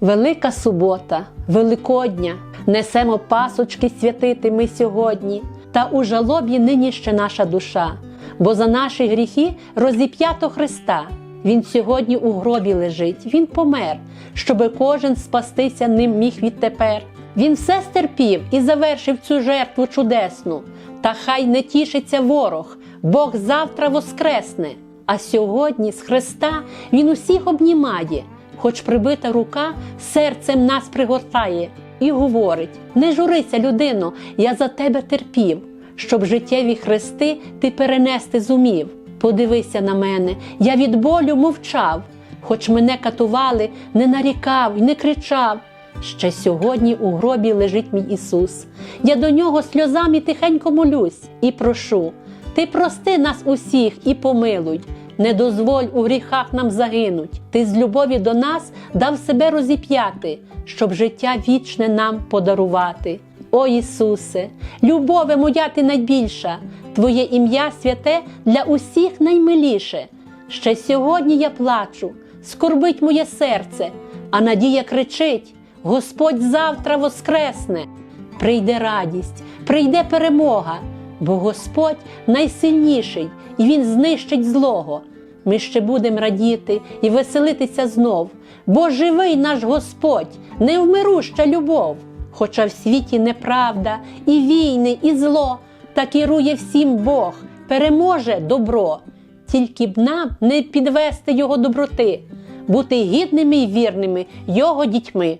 Велика субота, Великодня, несемо пасочки святити ми сьогодні, та у жалобі нині ще наша душа, бо за наші гріхи розіп'ято Христа. Він сьогодні у гробі лежить, Він помер, щоби кожен спастися ним міг відтепер. Він все стерпів і завершив цю жертву чудесну. Та хай не тішиться ворог, Бог завтра воскресне. А сьогодні з Христа Він усіх обнімає, хоч прибита рука серцем нас пригортає, і говорить: не журися, людино, я за тебе терпів, щоб життєві хрести ти перенести зумів. Подивися на мене, я від болю мовчав, хоч мене катували, не нарікав і не кричав. Ще сьогодні у гробі лежить мій Ісус. Я до нього сльозами тихенько молюсь і прошу. Ти прости нас усіх і помилуй, не дозволь у гріхах нам загинуть. Ти з любові до нас дав себе розіп'яти, щоб життя вічне нам подарувати. О Ісусе, любове моя ти найбільша, Твоє ім'я святе для усіх наймиліше. Ще сьогодні я плачу, скорбить моє серце, а надія кричить: Господь завтра воскресне. Прийде радість, прийде перемога, бо Господь найсильніший і Він знищить злого. Ми ще будемо радіти і веселитися знов, бо живий наш Господь, невмируща любов. Хоча в світі неправда, і війни, і зло, та керує всім Бог, переможе добро. Тільки б нам не підвести Його доброти, бути гідними і вірними Його дітьми.